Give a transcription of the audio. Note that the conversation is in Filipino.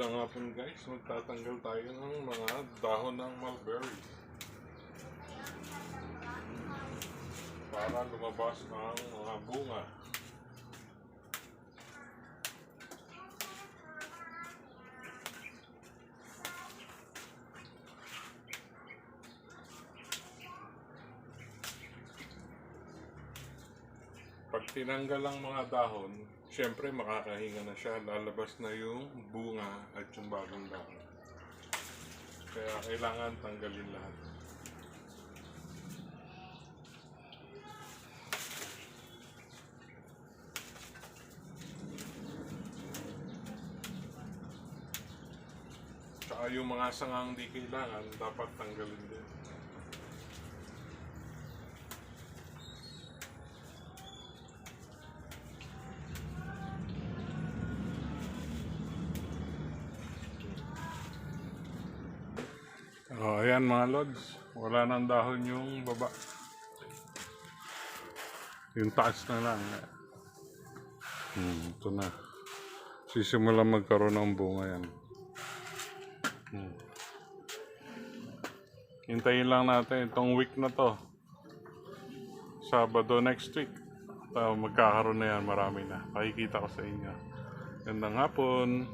Magandang hapon guys, magtatanggal tayo ng mga dahon ng mulberry. Para lumabas ng mga bunga. Tinanggal ang mga dahon, syempre makakahinga na siya. Lalabas na yung bunga at yung bagong dahon. Kaya kailangan tanggalin lahat. Tsaka yung mga sangang di kailangan, dapat tanggalin din. Oh, ayan mga lods. Wala nang dahon yung baba. Yung taas na lang. Hmm, ito na. Sisimula magkaroon ng bunga yan. Hmm. Hintayin lang natin itong week na to. Sabado next week. Uh, magkakaroon na yan, marami na. Pakikita ko sa inyo. Gandang hapon.